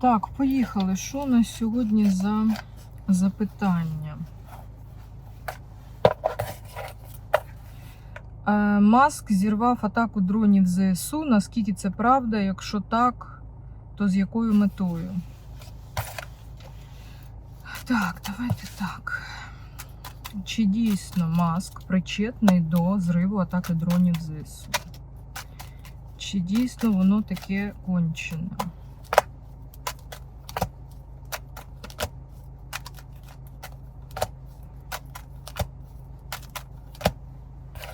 Так, поїхали. Що у нас сьогодні за запитання? Е, Маск зірвав атаку дронів ЗСУ. Наскільки це правда? Якщо так, то з якою метою? Так, давайте так. Чи дійсно Маск причетний до зриву атаки дронів ЗСУ? Чи дійсно воно таке кончене?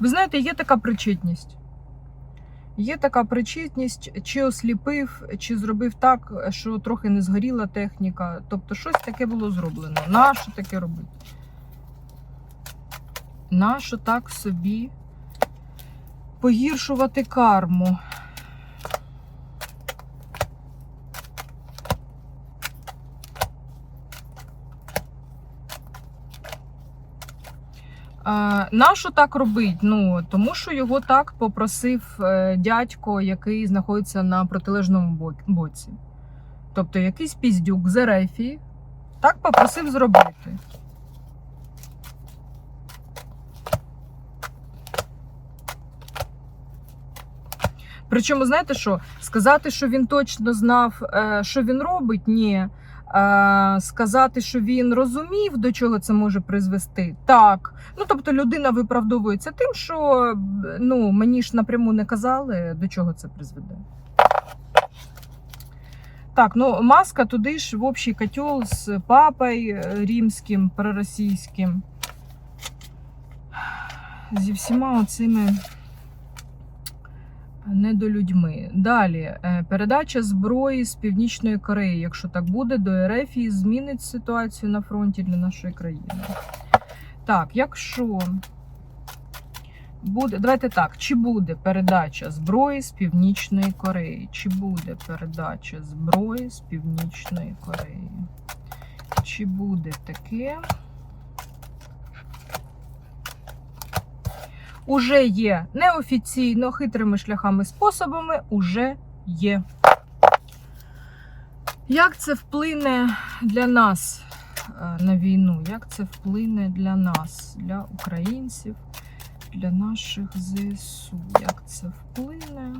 Ви знаєте, є така причетність. Є така причетність, чи осліпив, чи зробив так, що трохи не згоріла техніка. Тобто щось таке було зроблено. Нащо таке робити? Нащо так собі погіршувати карму? Нащо так робить? Ну тому що його так попросив е, дядько, який знаходиться на протилежному бо- боці. Тобто якийсь піздюк з Ерефії так попросив зробити. Причому, знаєте що? Сказати, що він точно знав, е, що він робить, ні. Е, Сказати, що він розумів, до чого це може призвести, так. Ну, тобто людина виправдовується тим, що ну, мені ж напряму не казали, до чого це призведе. Так, ну маска туди ж в общий котел з папою е, римським, проросійським. Зі всіма оцими недолюдьми. Далі, е, передача зброї з Північної Кореї, якщо так буде, до РФ і змінить ситуацію на фронті для нашої країни. Так, якщо буде, давайте так, чи буде передача зброї з Північної Кореї? Чи буде передача зброї з Північної Кореї? Чи буде таке? Уже є неофіційно, хитрими шляхами способами, уже є. Як це вплине для нас е, на війну? Як це вплине для нас, для українців, для наших ЗСУ? Як це вплине?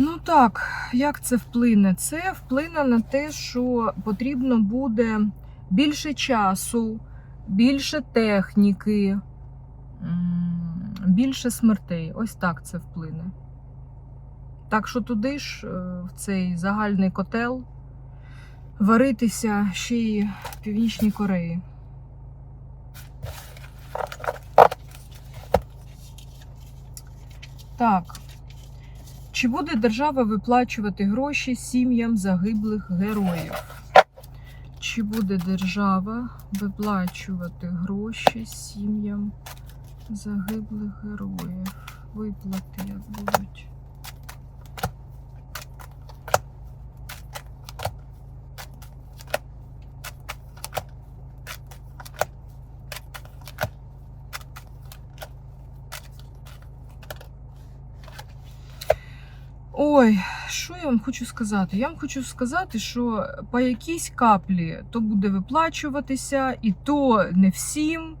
Ну так, як це вплине? Це вплине на те, що потрібно буде більше часу, більше техніки, більше смертей. Ось так це вплине. Так що туди ж, е, в цей загальний котел, варитися ще й в Північній Кореї. Так. Чи буде держава виплачувати гроші сім'ям загиблих героїв? Чи буде держава виплачувати гроші сім'ям загиблих героїв? Виплати як будуть? Ой, що я вам хочу сказати? Я вам хочу сказати, що по якійсь каплі то буде виплачуватися, і то не всім,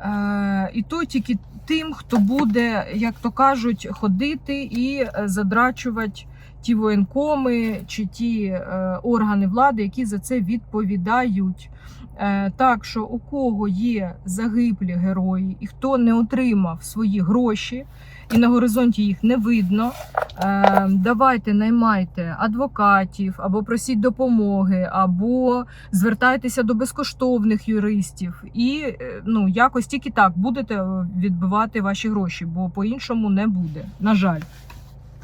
е, і то тільки тим, хто буде, як то кажуть, ходити і е, задрачувати ті воєнкоми чи ті е, органи влади, які за це відповідають. Е, Так що у кого є загиблі герої, і хто не отримав свої гроші, і на горизонті їх не видно. Е, Давайте наймайте адвокатів, або просіть допомоги, або звертайтеся до безкоштовних юристів, і е, ну якось тільки так будете відбивати ваші гроші, бо по-іншому не буде. На жаль,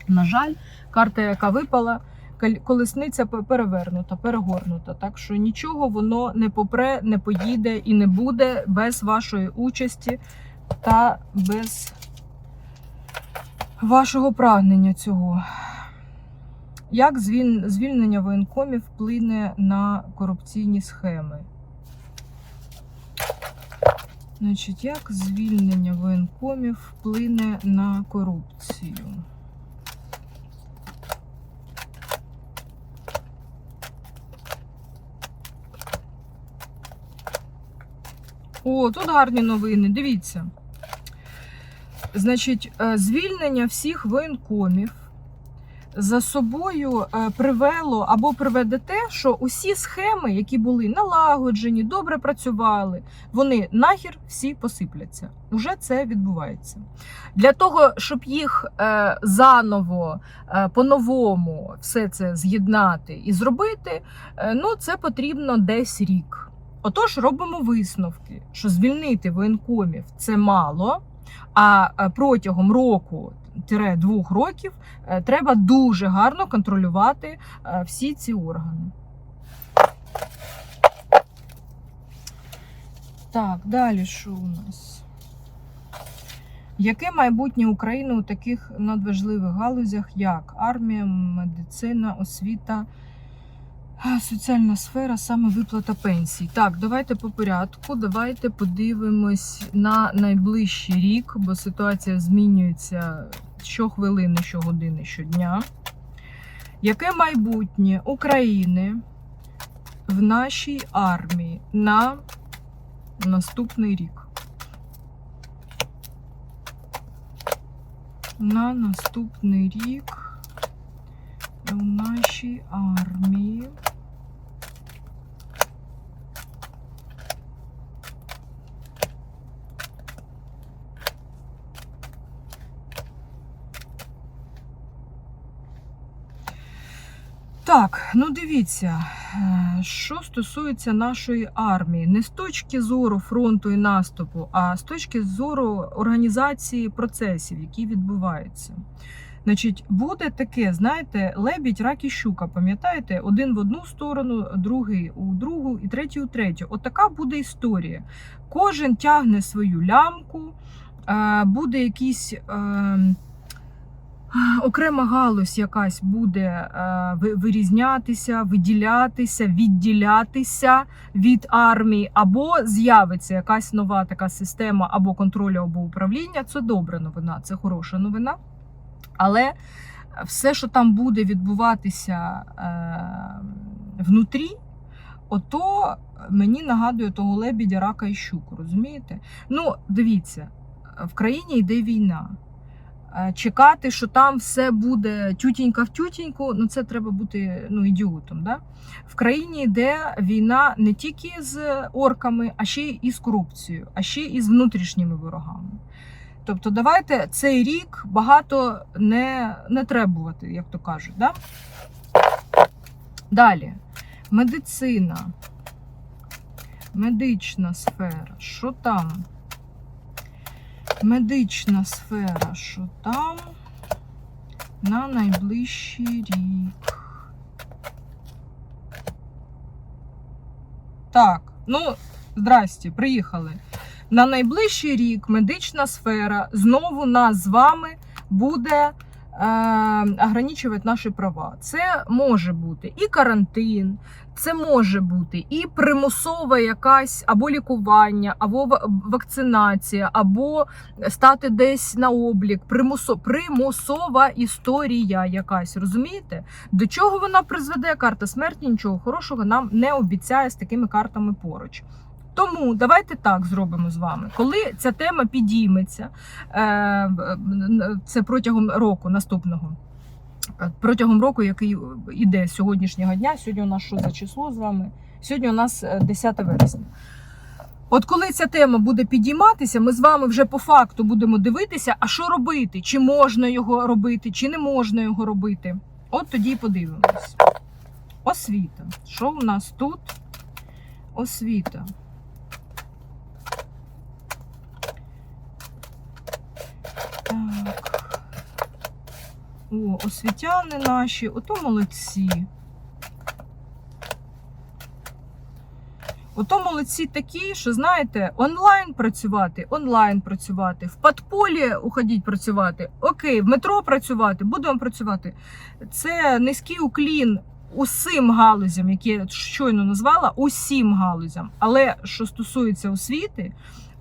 на жаль, карта, яка випала. кол- Колесниця перевернута, перегорнута. Так що нічого воно не попре, не поїде і не буде без вашої участі та без вашого прагнення цього. Як звільнення воєнкомів вплине на корупційні схеми? Значить, як звільнення воєнкомів вплине на корупцію? О, тут гарні новини. Дивіться. Значить, е, звільнення всіх воєнкомів за собою е, привело або приведе те, що усі схеми, які були налагоджені, добре працювали, вони нахер всі посипляться. Уже це відбувається. Для того, щоб їх е, заново, по-новому все це з'єднати і зробити, ну це потрібно десь рік. Отож, робимо висновки, що звільнити воєнкомів це мало, а е, протягом року двох років е, треба дуже гарно контролювати е, всі ці органи. Так, далі що у нас? Яке майбутнє України у таких надважливих галузях, як армія, медицина, освіта, соціальна сфера, саме виплата пенсій? Так, давайте по порядку. Давайте подивимось на найближчий рік, бо ситуація змінюється щохвилини, щогодини, щодня. Яке майбутнє України в нашій армії на наступний рік? На наступний рік у нашій армії. Так, ну дивіться, е, що стосується нашої армії, не з точки зору фронту і наступу, а з точки зору організації процесів, які відбуваються. Значить, буде таке, знаєте, лебідь, рак і щука, пам'ятаєте? Один в одну сторону, другий у другу і третій у третю. Отака буде історія. Кожен тягне свою лямку, е, буде якийсь. Окрема галузь якась буде е, вирізнятися, виділятися, відділятися від армії, або з'явиться якась нова така система або контролю, або управління. Це добра новина, це хороша новина. Але все, що там буде відбуватися е, внутрі, ото мені нагадує того лебідя, рака і щуку, розумієте? Ну, дивіться, в країні йде війна. Е, Чекати, що там все буде тютінька в тютіньку, ну це треба бути ну, ідіотом. Да? В країні йде війна не тільки з орками, а ще й з корупцією, а ще й з внутрішніми ворогами. Тобто, давайте цей рік багато не, не требувати, як то кажуть. Да? Далі. Медицина. Медична сфера. Що там? Медична сфера, що там на найближчий рік. Так, ну, здрасте, приїхали. На найближчий рік медична сфера знову нас з вами буде ограничувати наші права. Це може бути і карантин, це може бути і примусова якась або лікування, або ва- вакцинація, або стати десь на облік. Примусо, примусова історія якась, розумієте? До чого вона призведе? Карта смерті нічого хорошого нам не обіцяє з такими картами поруч. Тому давайте так зробимо з вами. Коли ця тема підійметься, е, це протягом року наступного. е, Протягом року, який іде з сьогоднішнього дня, сьогодні у нас що за число з вами? Сьогодні у нас е, 10 вересня. От коли ця тема буде підійматися, ми з вами вже по факту будемо дивитися, а що робити, чи можна його робити, чи не можна його робити. От тоді подивимось. Освіта. Що у нас тут? Освіта. Так. О, освітяни наші, ото молодці. Ото молодці такі, що знаєте, онлайн працювати, онлайн працювати, в подполі уходіть працювати, окей, в метро працювати, будемо працювати. Це низький уклін усім галузям, які я щойно назвала, усім галузям. Але що стосується освіти,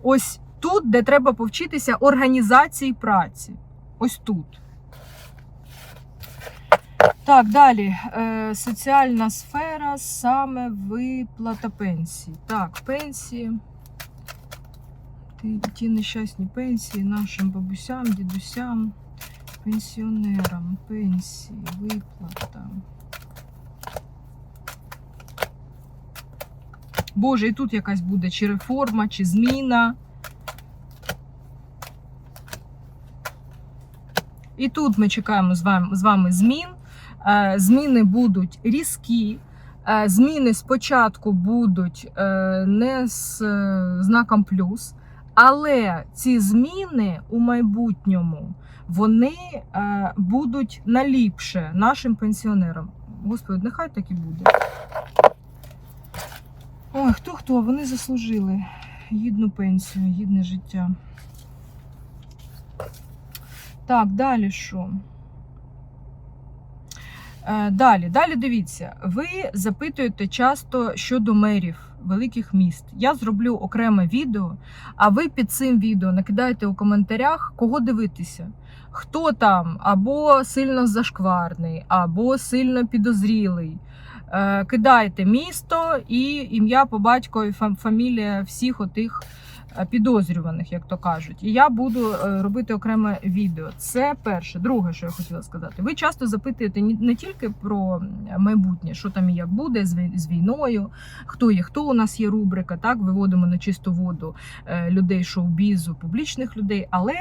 ось тут, де треба повчитися організації праці. Ось тут. Так, далі. Е, соціальна сфера, саме виплата пенсій. Так, пенсії. Ті, ті нещасні пенсії нашим бабусям, дідусям, пенсіонерам, пенсії, виплата. Боже, і тут якась буде чи реформа, чи зміна. І тут ми чекаємо з вами, з вами змін. Е, Зміни будуть різкі. Е, Зміни спочатку будуть е, не з знаком плюс, але ці зміни у майбутньому вони будуть наліпше нашим пенсіонерам. Господи, нехай так і буде. Ой, хто хто? Вони заслужили гідну пенсію, гідне життя. Так, далі що? Е, Далі, далі дивіться, ви запитуєте часто щодо мерів великих міст. Я зроблю окреме відео, а ви під цим відео накидаєте у коментарях, кого дивитися. Хто там або сильно зашкварний, або сильно підозрілий. Е, Кидайте місто і ім'я по батькові, фам- фамілія всіх отих підозрюваних, як то кажуть. І я буду е, робити окреме відео. Це перше. Друге, що я хотіла сказати. Ви часто запитуєте не тільки про майбутнє, що там і як буде з війною, хто є, хто у нас є рубрика, так виводимо на чисту воду е, людей шоу-бізу, публічних людей, але.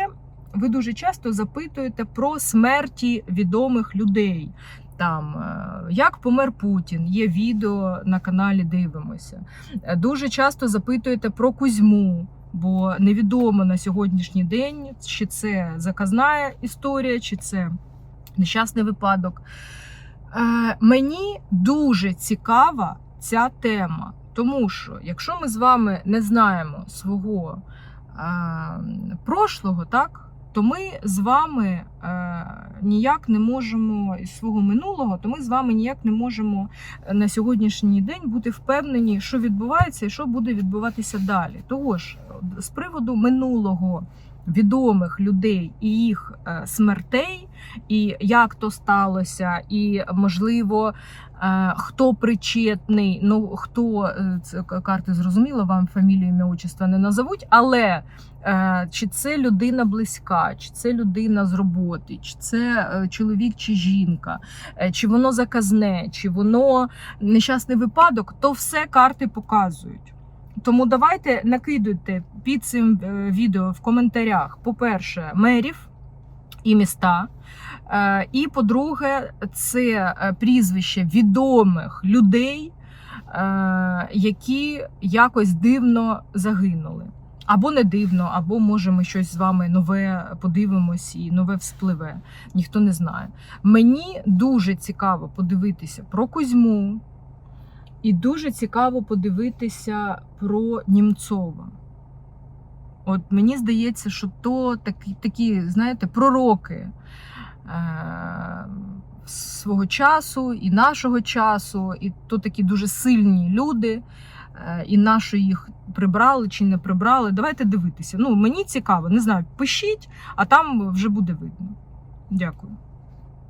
Ви дуже часто запитуєте про смерті відомих людей. Там е, як помер Путін, є відео на каналі. Дивимося. Е, Дуже часто запитуєте про Кузьму, бо невідомо на сьогоднішній день, чи це заказна історія, чи це нещасний випадок. Е, Мені дуже цікава ця тема, тому що якщо ми з вами не знаємо свого е, прошлого, так? То ми з вами е, ніяк не можемо із свого минулого, то ми з вами ніяк не можемо на сьогоднішній день бути впевнені, що відбувається і що буде відбуватися далі. Того ж, з приводу минулого відомих людей і їх е, смертей, і як то сталося, і можливо. Хто причетний, ну хто е, це карти зрозуміло, вам фамілію, ім'я, отчество не назовуть, але е, чи це людина близька, чи це людина з роботи, чи це е, чоловік чи жінка, чи воно заказне, чи воно нещасний випадок, то все карти показують. Тому давайте накидуйте під цим відео в коментарях, по-перше, мерів і міста. Е, І по-друге, це е, прізвище відомих людей, е, які якось дивно загинули. Або не дивно, або може ми щось з вами нове подивимось і нове вспливе. Ніхто не знає. Мені дуже цікаво подивитися про Кузьму, і дуже цікаво подивитися про Німцова. От мені здається, що то такі, такі знаєте, пророки е- свого часу і нашого часу, і то такі дуже сильні люди. Е, І наші їх прибрали чи не прибрали. Давайте дивитися. Ну, мені цікаво, не знаю, пишіть, а там вже буде видно. Дякую.